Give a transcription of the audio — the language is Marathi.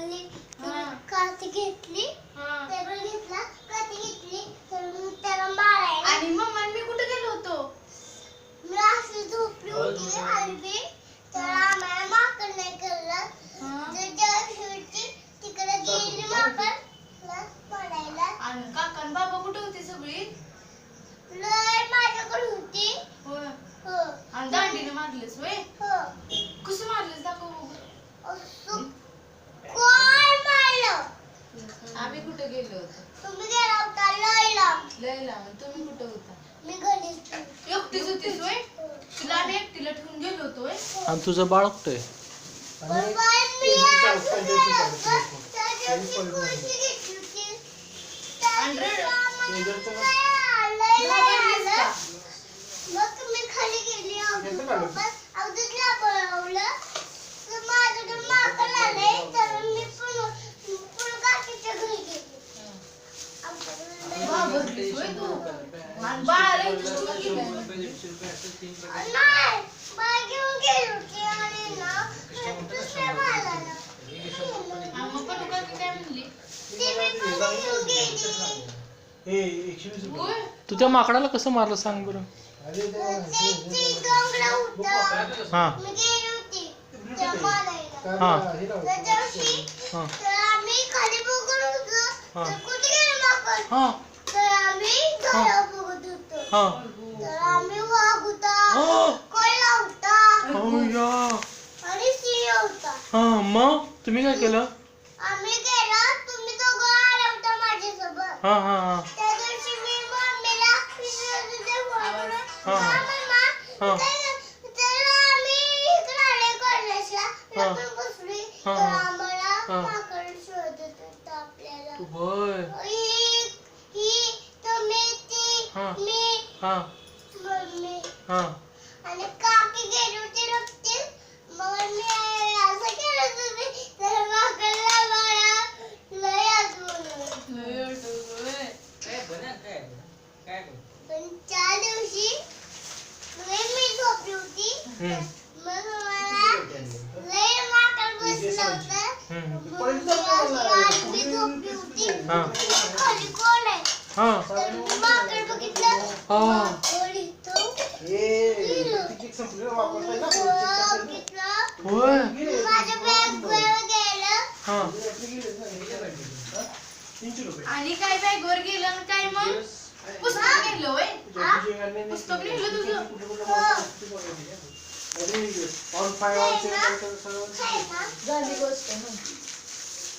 हा. काठी घेतली हा. टेबल घेतला काठी घेतली तर मी त्याला मारायला आणि मम्मा मी कुठे गेलो होतो? मी अशी झोपली होती मी तर आम्हाला माकड नाही कळलं हा. तर जेव्हा शेवटी तिकडे गेली माकड पडायला आणि काका आणि बाबा कुठे होती सगळी? लय माझ्याकडे होती. होय. हो. आणि दांडीने मारलेस वय हो कसं मारलेस दाखव बघू. असं कोण मारलं आम्ही कुठे गेलो होतो तुम्ही गेला होता लय लांब तुम्ही कुठे होता? मी घरीच होती. एकटीच होतीस वय हो. तुला आम्ही एकटीला ठेवून गेलो होतो वय आणि तुझं बाळ कुठे पण मी असं केलं होतं, त्या दिवशी खुर्ची घेतली होती. त्या आणि दिवशी रड- आम्हाला लय लय घाबरलीस आलं. का? मग मी खाली गेली अवधूतसोबत. अवधूतला बोलावलं. तर माझ्याकडे माकड आलंय, तर मी पुन- पुन काकीच्या घरी गेली. आमच्याकडे लय- घाबरलीस वय तू आणि बाळाला इथं ठेवून गेली. नाही, बाळ घेऊन गेली होती आणि ना, दुसऱ्या बाळाला आणि मग पटू काकी काय म्हणली ती मी पण घेऊन गेली. होय तू त्या माकडाला कसं मारलं सांग बरं. हा. हा हा हा. आम्ही घरावर बघत होतो हा तर आम्ही वाघ होता हा. कोयला होता हो या आणि सिंह होता हा मग तुम्ही काय केलं आम्ही गेलो तुम्ही दोघं आला होता माझ्यासोबत हा हा हा त्या दिवशी मी मम्मीला विचारत होते फोनवर, हा. "हा, मम्मा, हा. तर- तर आम्ही इकडे आले कॉलेजला. हा. लपून बसलोय. हा. तर आम्हाला हा. माकड शोधत होतं आपल्याला. होय ही, तुम्ही ती हा. मी हा. मम्मी. हा. आणि काकी गेली होती. रक्ती मग मी असं केलं तुम्ही तर माकडला मला लय आठवलं लय आठवलं वय. पण त्या दिवशी लय मी झोपली होती. हम्म. मग मला लय माकड बसलं होतं. हम्म. मग मी झोपली होती. हा. खाली कोण हा. तर मी माकड बघितलं हा. होय माझ्या बॅग वर गेलं हा. आणि काय गेलं आणि काय मग? पुस्तक वय पुस्तक लिहिलं. तुझं? ऑन फाय? झाली गोष्ट ना.